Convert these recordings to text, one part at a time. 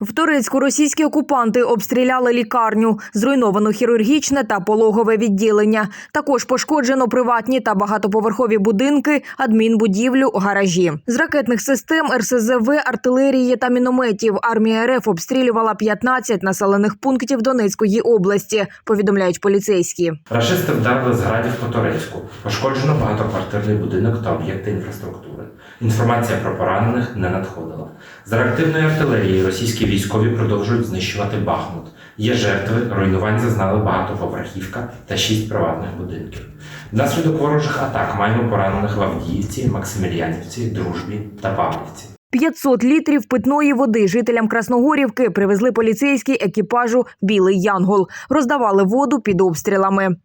В Турецьку російські окупанти обстріляли лікарню, зруйновано хірургічне та пологове відділення. Також пошкоджено приватні та багатоповерхові будинки, адмінбудівлю, гаражі. З ракетних систем РСЗВ, артилерії та мінометів армія РФ обстрілювала 15 населених пунктів Донецької області. Повідомляють поліцейські. Рашисти вдарили з градів по Турецьку. Пошкоджено багатоквартирний будинок та об'єкти інфраструктури. Інформація про поранених не надходила. З реактивної артилерії російські військові продовжують знищувати Бахмут. Є жертви, руйнувань зазнали багатоповерхівка та шість приватних будинків. Внаслідок ворожих атак маємо поранених в Авдіївці, Максимільянівці, Дружбі та Павлівці. 500 літрів питної води жителям Красногорівки привезли поліцейські екіпажу Білий Янгол. Роздавали воду під обстрілами.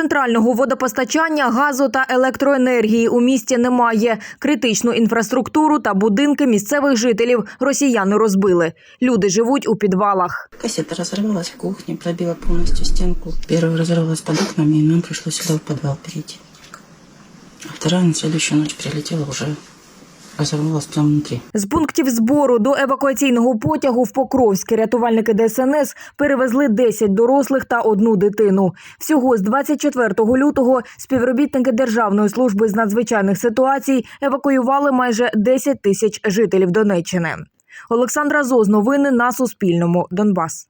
Центрального водопостачання, газу та електроенергії у місті немає. Критичну інфраструктуру та будинки місцевих жителів росіяни розбили. Люди живуть у підвалах. Касета розірвалася в кухні, пробила повністю стінку. Перша розірвалася під окнами, і нам прийшлося сюди в підвал перейти. А вторая на следующую ночь прилетела уже разорвалась прямо внутри. З пунктів збору до евакуаційного потягу в Покровськ рятувальники ДСНС перевезли 10 дорослих та одну дитину. Всього з 24 лютого співробітники Державної служби з надзвичайних ситуацій евакуювали майже 10 тисяч жителів Донеччини. Олександра Зоз, новини на Суспільному. Донбас.